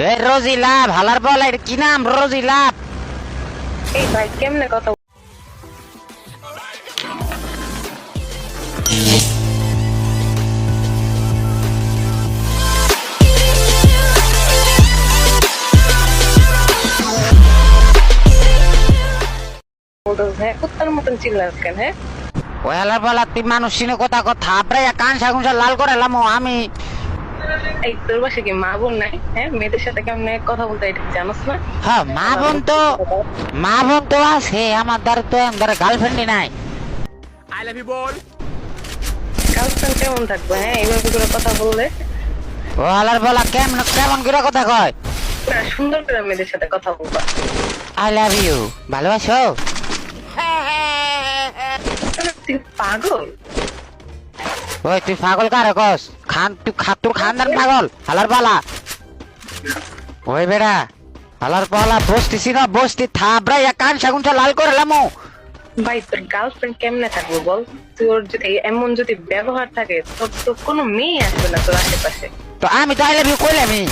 এ রোজি লাভ হালার বল এটা কি নাম? রোজি লাভ। এই ভাই কেমনে কথা বলতেছে, হ্যাঁ কুত্তার মতন চিল্লাস কেন হ্যাঁ? ওই হালার বল তুই মানুষ চিনে কথা কথা আপরে কান সাগুন লাল করে লামো আমি এই তোর বাসে কি মা বোন নাই? হ্যাঁ মেয়েদের সাথে কেমনে কথা বলতে এটা জানোস না? হ্যাঁ মা বোন তো মা বোন তো আছে আমার দ্বারা তো আমার গার্লফ্রেন্ডই নাই। গার্লফ্রেন্ড কেমন থাকবে? হ্যাঁ এইভাবে করে কথা বললে। ও হালার বলা কেমন কেমন করে কথা কয়? না, সুন্দর করে মেয়েদের সাথে কথা বলবা। আই লাভ ইউ ভালোবাসো? তুই পাগল? ওই তুই পাগল কারে কস? খান তুই খা তোর খানদান পাগল হালার পালা। ওই বেড়া হালার পালা বসতিছি না বসতি থাবরা এক কান লাল করে লামো। ভাই তোর গার্লফ্রেন্ড কেমনে থাকব বল? তোর যদি এমন যদি ব্যবহার থাকে তোর তো কোনো মেয়ে আসবে না তোর আশেপাশে। তো আমি তো আই লাভ ইউ কইলামই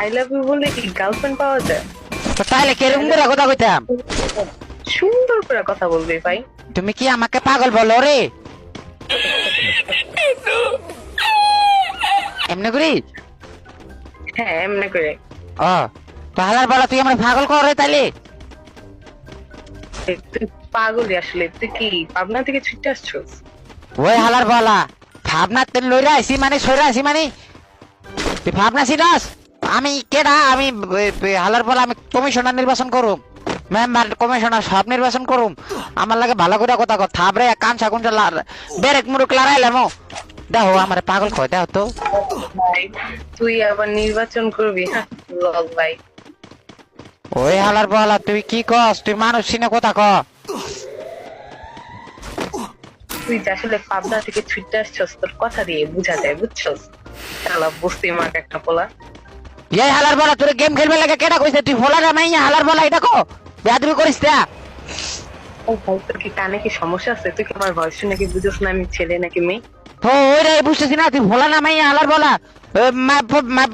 আই লাভ ইউ বলে কি গার্লফ্রেন্ড পাওয়া যায়? তো তাহলে কেরকম করে কথা কইতাম? সুন্দর করে কথা বলবি ভাই। তুমি কি আমাকে পাগল বলো রে? এমনি করি? হ্যাঁ এমনি করে। ও তো হালার বলা তুই আমার পাগল কর রে তাইলে। পাগলই আসলে তুই কি পাবনা থেকে ছুটে আসছোস ওই হালার বলা ভাবনা তেন লইরা মানে সইরা আইছি মানে। তুই ভাবনা ছিলাস? আমি কেডা? আমি হালার বলা আমি কমিশনার নির্বাচন করুম। মেম্বার কমিশনার সব নির্বাচন করুম। আমার লাগে ভালো করে কথা কর থাবরে কান সাকুন বেরেক মুরুক লড়াইলাম দেখো আমার পাগল কয় দেখো তো। তুই আবার নির্বাচন করবি লল ভাই। ওই হালার বলা তুই কি কস? তুই মানুষ চিনে কথা ক। তুই আসলে পাবনা থেকে ছুটে আসছস তোর কথা দিয়ে বুঝা যায় বুঝছস? শালা বস্তি মাক একটা পোলা। এই হালার বলা তোর গেম খেলবে লাগে কেডা কইছে? তুই ফোলাটা মাইয়া হালার বলা এটা কো বেয়াদবি করিস তা তোর কি কানে কি সমস্যা আছে? তুই কি আমার ভয়েস শুনে কি বুঝছ না আমি ছেলে নাকি মেয়ে? তো ওই বুঝতেছি না তুই ভোলা না মাইয়া হালার বলা?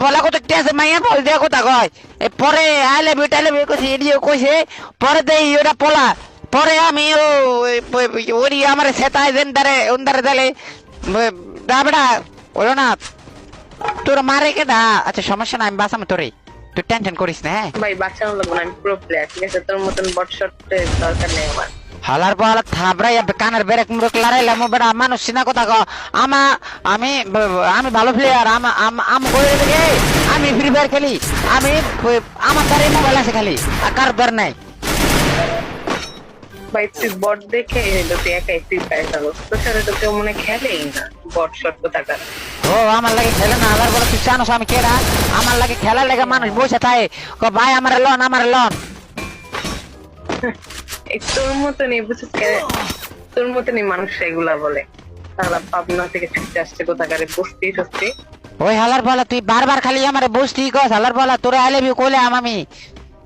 বলা কত টেসে মাইয়া বল দিয়া কথা কয়? পরে আইলে বিটালে বি কইছে এডিও কইছে পরে দেই ওটা পোলা। পরে আমি ও ওরি আমার সেতাই দেন দারে উন্দারে দালে দাবড়া ওলো না তোর মারে কেডা? আচ্ছা সমস্যা না আমি বাঁচাম তোরে। তুই টেনশন করিস না হ্যাঁ? ভাই বাঁচানো লাগবে না আমি প্রো প্লেয়ার ঠিক আছে? তোর মতন বট শটের দরকার নেই আমার। হালার পালা থাবরাই কানের বেরেক মুরক লড়াইলাম বেড়া মানুষ চিনা কথা ক আমা আমি আমি ভালো প্লেয়ার আমা আম- কইরে দেখে আমি ফ্রি ফায়ার খেলি আমি আমার দ্বারে মোবাইল আছে খালি আর কার দ্বার নাই। ভাই তুই বট দেখে তুই একাই ফ্রি ফায়ার খেলো। তোর সাথে তো কেউ মনে খেলেই না বট শট কোথাকার। ও আমার লাগে খেলে না হালার বলা তুই জানোস আমি কেডা আমার লাগে খেলার লাগে মানুষ বসে থাকে। ক ভাই আমার লন আমার লন। তোর মতনই বুঝছিস কে- তোর মতনই মানুষ এগুলা বলে। তাহলে পাবনা থেকে ছুটে আসছে কোথাকারে বসতি সস্তি ওই হালার বলা তুই বারবার খালি আমার বসতি কস। হালার বলা তোরে আই লাভ ইউ কইলে আমি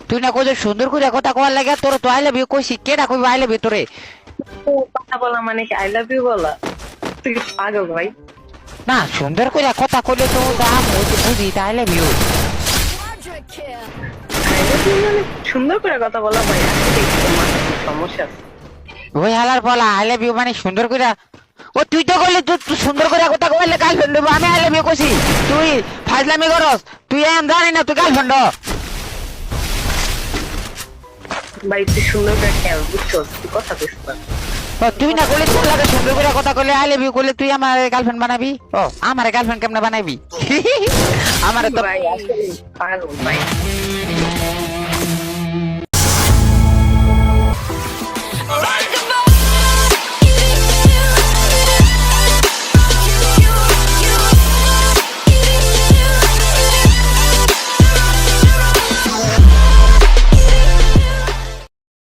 তুই না কইছে সুন্দর করে কথা কওয়ার লাগে তোর তো আই লাভ ইউ কইছি। কেডা কইবে আই লাভ ইউ তোরে? কথা বলা মানে কি আই লাভ ইউ বলা? তুই পাগল ভাই? না সুন্দর করে কথা কইলে তো দাম বুঝি ইউ মানে সুন্দর করে কথা বলা ভাই আসলে একটু মানসিক সমস্যা আছে। ওই হালার বলা আই লাভ মানে সুন্দর করে। ও তুই তো তুই তুই সুন্দর করে কথা কইলে গার্লফ্রেন্ড আমি আই লাভ কইছি। তুই ফাজলামি করস তুই এম জানি না তুই গার্লফ্রেন্ড ভাই তুই সুন্দর করে খেয়াল তুই কথা তুই না কইলে তোর লাগে সুন্দর করে কথা কইলে আইলে লাভ ইউ কইলে তুই আমার গার্লফ্রেন্ড বানাবি? ও। আমার গার্লফ্রেন্ড কেমনে বানাবি? আমার তো ভাই আসলে পাগল ভাই।